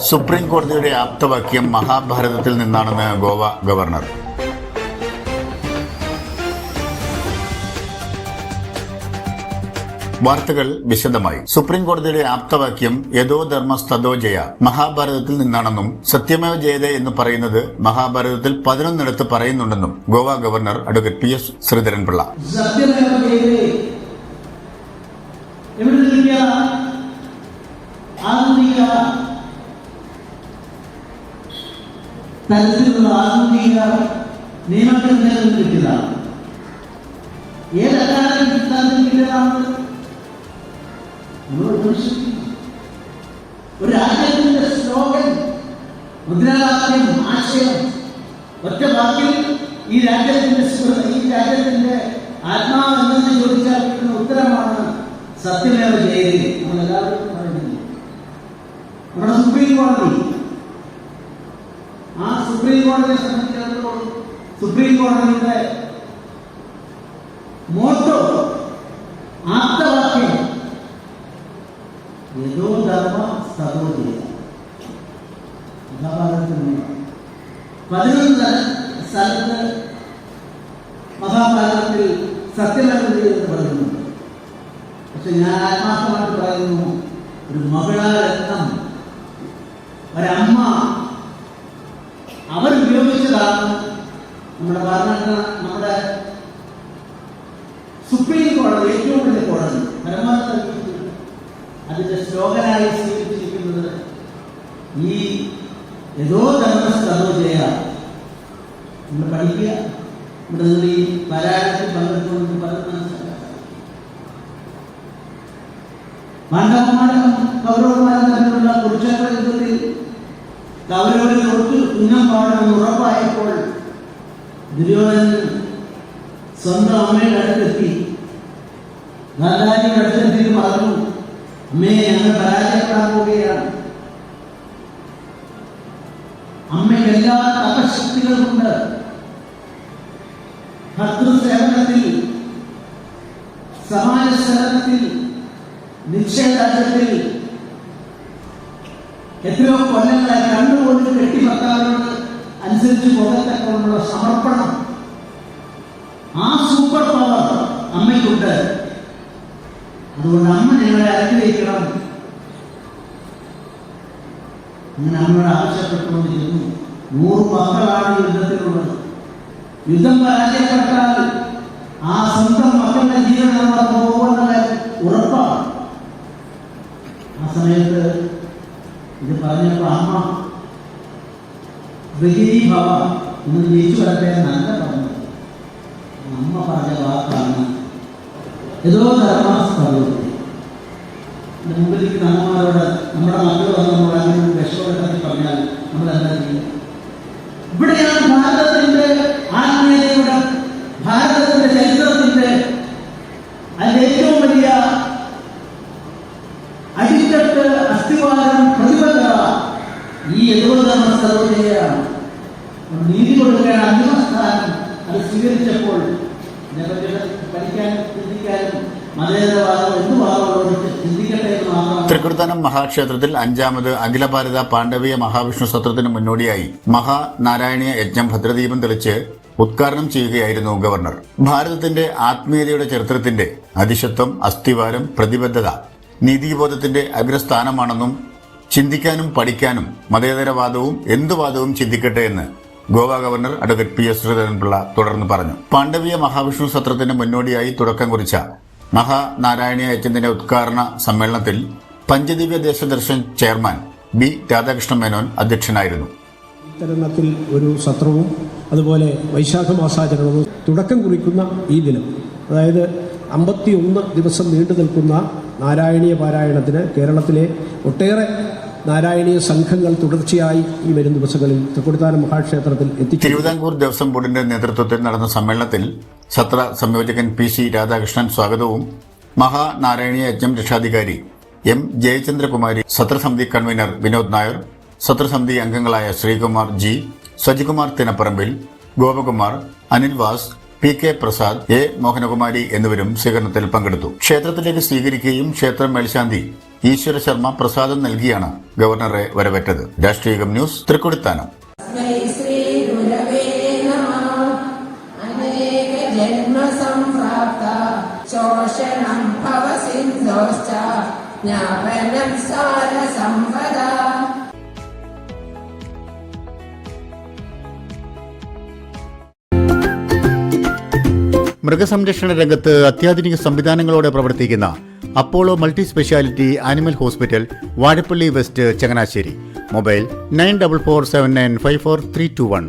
Supreme കോടതിയുടെ ആപ്തവാക്യം മഹാഭാരതത്തിൽ നിന്നാണെന്ന് ഗോവ ഗവർണർ. വാർത്തകൾ വിശദമായി. സുപ്രീം കോടതിയുടെ ആപ്തവാക്യം യഥോ ധർമ്മസ്തോ ജയ. മഹാഭാരതത്തിൽ നിന്നാണെന്നും സത്യമേവ ജയത എന്ന് പറയുന്നത് മഹാഭാരതത്തിൽ പതിനൊന്നിടത്ത് പറയുന്നുണ്ടെന്നും Goa governor advocate P S Sreedharan Pillai. ആധുനിക തരത്തിലുള്ള ആധുനിക നിയമങ്ങൾ വിമർശിക്കുന്നു. ഒരു രാജ്യത്തിന്റെ സ്ലോഗൻ മുദ്രാവാക്യം ആശയം ഒറ്റ വാക്കിൽ ഈ രാജ്യത്തിന്റെ ഈ രാജ്യത്തിന്റെ ആത്മാവ് എന്തെന്ന് ചോദിച്ചാൽ കിട്ടുന്ന ഉത്തരമാണ് സത്യമേവ ജയതി. നമ്മൾ എല്ലാവരും പറയുന്നത് നമ്മുടെ സുപ്രീം കോടതി ആ സുപ്രീം കോടതിയെ സംബന്ധിച്ചിടത്തോളം സുപ്രീം കോടതിയുടെ മോട്ടോ ആപ്തവാക്യം യഥോ ധർമ്മ സ്ഥലോ ചെയ്യുക മഹാഭാരതത്തിൽ പതിനൊന്ന് സ്ഥലത്ത് മഹാഭാരതത്തിൽ സത്യമേവ എന്ന് പറയുന്നുണ്ട് പക്ഷെ ഞാൻ ആത്മാർത്ഥമായിട്ട് പറയുന്നു ഒരു മകളാരത്നം ഒരമ്മ അവർ നമ്മുടെ ഭരണഘടന നമ്മുടെ സുപ്രീം കോടതി ഏറ്റവും വലിയ കോടതി പരമാവധി അതിന്റെ ശ്ലോകനായി സ്വീകരിച്ചിരിക്കുന്നത് ഈ ഏതോ ധർമ്മസ്ഥലോ ചെയ്യാം നമ്മൾ പഠിക്കുക. ഇവിടെ നിന്ന് ഈ പാരായണത്തിൽ പങ്കെടുത്തുകൊണ്ട് പലതും മനസ്സിലാക്കാം. പാണ്ഡവന്മാരും കൗരവന്മാരും തമ്മിലുള്ള കുരുക്ഷേത്ര യുദ്ധത്തിൽ കൗരവരിൽ ഒട്ടു ഉന്നം പാടണമെന്ന് ഉറപ്പായപ്പോൾ ദുര്യോധനൻ സ്വന്തം അമ്മയുടെ അടുത്തെത്തി ഗാന്ധാജിയുടെ അടുത്തെത്തി പറഞ്ഞു അമ്മയെ ഞങ്ങൾ പരാജയപ്പെടാൻ പോവുകയാണ് അമ്മയ്ക്ക് എല്ലാ തപശക്തികളുമുണ്ട് ഭർത്തൃസേവനത്തിൽ സമാജ സേവനത്തിൽ നിശ്ചയദാർഢ്യത്തിൽ എത്രയോ കൊല്ലങ്ങളെ കണ്ടുകൊണ്ട് കെട്ടി ഭർത്താവിനോട് അനുസരിച്ച് പോകത്തക്കമുള്ള സമർപ്പണം. ആ സൂപ്പർ പവർ അമ്മയ്ക്കുണ്ട്. അതുകൊണ്ട് അമ്മ ഞങ്ങളെ അനുഗ്രഹിക്കണം അങ്ങനെ അമ്മയോട് ആവശ്യപ്പെട്ടുകൊണ്ടിരുന്നു നൂറ് മക്കളാണ് യുദ്ധത്തിലുള്ളത്. യുദ്ധം പരാജയപ്പെട്ടാൽ ആ സ്വന്തം മക്കളുടെ ജീവൻ നമ്മൾ പോകുന്നത് ഉറപ്പാണ്. ആ സമയത്ത് ഇത് പറഞ്ഞപ്പോൾ അമ്മ വിജയീ ഭവ ഇന്ന് ജയിച്ചു വരട്ടെ നല്ല പറഞ്ഞു. അമ്മ പറഞ്ഞ വാക്കാണ്. ഏതോ ധർമാസ്ഥലത്തിൽ എന്റെ മുമ്പിലേക്ക് അമ്മമാരോട് നമ്മുടെ മക്കൾ വന്ന് നമ്മൾ അങ്ങനെ ഒരു വിഷമഘട്ടത്തിൽ പറഞ്ഞാൽ നമ്മൾ എന്താ ചെയ്യും ഇവിടെയാണ് ഭാരതത്തിന്റെ ആത്മീയതയുടെ ഭാരതത്തിന്റെ ചരിത്രത്തിന്റെ അതിന്റെ ഏറ്റവും വലിയ അടിത്തട്ട് അസ്ഥിവാരം പ്രതിബദ്ധത ഈ എഴുപതാം സ്ഥലത്തെയാണ് നീതി കൊടുക്കാൻ അന്തിമ സ്ഥാനം അത് സ്വീകരിച്ചപ്പോൾ ഇതിനെപ്പറ്റി പഠിക്കാനും ചിന്തിക്കാനും മതേതരവാദം എന്ത് വാദമുള്ളവർക്ക് ചിന്തിക്കട്ടെ എന്ന് മാത്രം തൃക്കുർത്താനം മഹാക്ഷേത്രത്തിൽ അഞ്ചാമത് അഖില ഭാരത പാണ്ഡവീയ മഹാവിഷ്ണു സത്രത്തിന് മുന്നോടിയായി മഹാനാരായണീയ യജ്ഞം ഭദ്രദീപം തെളിച്ച് ഉദ്ഘാടനം ചെയ്യുകയായിരുന്നു ഗവർണർ. ഭാരതത്തിന്റെ ആത്മീയതയുടെ ചരിത്രത്തിന്റെ അതിശത്വം അസ്ഥിവാരം പ്രതിബദ്ധത നീതിബോധത്തിന്റെ അഗ്രസ്ഥാനമാണെന്നും ചിന്തിക്കാനും പഠിക്കാനും മതേതരവാദവും എന്തുവാദവും ചിന്തിക്കട്ടെ എന്ന് Goa governor advocate P S Sreedharan Pillai തുടർന്ന് പറഞ്ഞു. പാണ്ഡവീയ മഹാവിഷ്ണു സത്രത്തിന് മുന്നോടിയായി തുടക്കം കുറിച്ച മഹാനാരായണീയ യജ്ഞത്തിന്റെ ഉദ്ഘാടന സമ്മേളനത്തിൽ പഞ്ചദിവ്യ ദേശദർശൻ ചെയർമാൻ ബി രാധാകൃഷ്ണ മേനോൻ അധ്യക്ഷനായിരുന്നു. തരുണത്തിൽ ഒരു സത്രവും അതുപോലെ വൈശാഖ മാസാചരണവും തുടക്കം കുറിക്കുന്ന ഈ ദിനം അതായത് അമ്പത്തിയൊന്ന് ദിവസം നീണ്ടു നിൽക്കുന്ന നാരായണീയ പാരായണത്തിന് കേരളത്തിലെ ഒട്ടേറെ നാരായണീയ സംഘങ്ങൾ തുടർച്ചയായി ഈ വരും ദിവസങ്ങളിൽ തൃക്കൊടിത്താനം മഹാക്ഷേത്രത്തിൽ എത്തി തിരുവിതാംകൂർ ദേവസ്വം ബോർഡിന്റെ നേതൃത്വത്തിൽ നടന്ന സമ്മേളനത്തിൽ സത്ര സംയോജകൻ പി സി രാധാകൃഷ്ണൻ സ്വാഗതവും മഹാനാരായണീയ യജ്ഞം രക്ഷാധികാരി എം ജയചന്ദ്രകുമാരി സത്രസമിതി കൺവീനർ വിനോദ് നായർ സത്രസമിതി അംഗങ്ങളായ Sreekumar G Sajikumar Thinapparambil Gopakumar Anil Vas P K Prasad A Mohanakumari എന്നിവരും സ്വീകരണത്തിൽ പങ്കെടുത്തു. ക്ഷേത്രത്തിലേക്ക് സ്വീകരിക്കുകയും ക്ഷേത്രം മേൽശാന്തി ഈശ്വര ശർമ്മ പ്രസാദം നൽകിയാണ് ഗവർണറെ വരവേറ്റത്. രാഷ്ട്രീയം ന്യൂസ് തൃക്കൊടിത്താനം. ശോഷണം ഭവസിന്ധോശ്ച ജ്ഞാപനം സാര സംഭവ മൃഗസംരക്ഷണ രംഗത്ത് അത്യാധുനിക സംവിധാനങ്ങളോടെ പ്രവർത്തിക്കുന്ന Apollo multi speciality animal hospital Vazhappally west Changanassery. Mobile nine double four seven nine five four three two one.